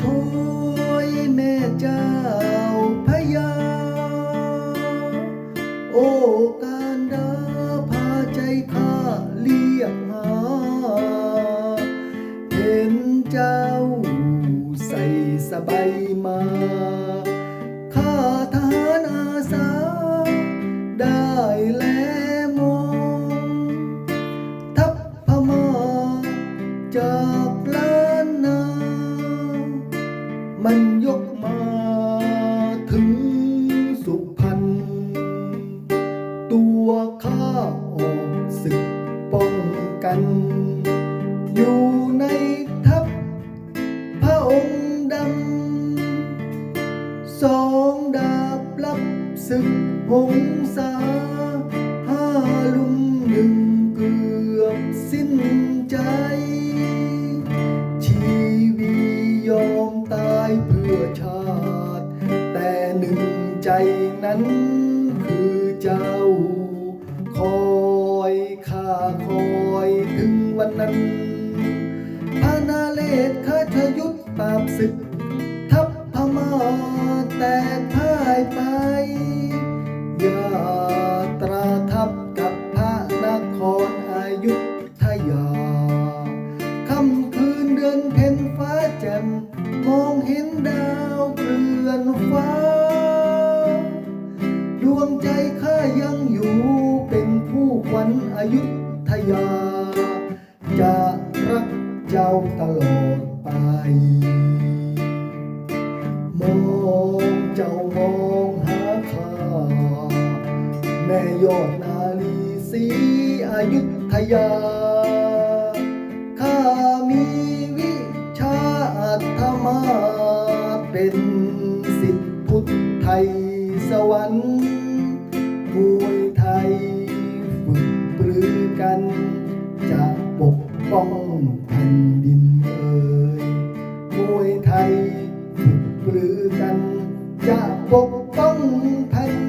ช่วยแม่เจ้าพยา โอ้การดาพาใจข้าเรียกหา เห็นเจ้าใส่สบายมา มันยกมาถึงสุพรรณตัวข้าออกศึกป้องกัน อยู่ในทัพพระองค์ดำสองดาบรับศึกหงสาห้า นั้นคือเจ้า คอยข้าคอยถึงวันนั้นพานาเลศข้าทยุทธปราบศึก ทัพพม่าแตก ยุทยา จะรักเจ้าตลอดไป มองเจ้ามองหาข้า แม่ยอดนาลีศรีอายุทยา ข้ามีวิชาอัตมาเป็นสิทธิพุทธไทยสวรรค์มวยัน จะปกป้องแผ่นดินเอ่ยมวยไทยฝึกปรือกัน จะปกป้องแผ่น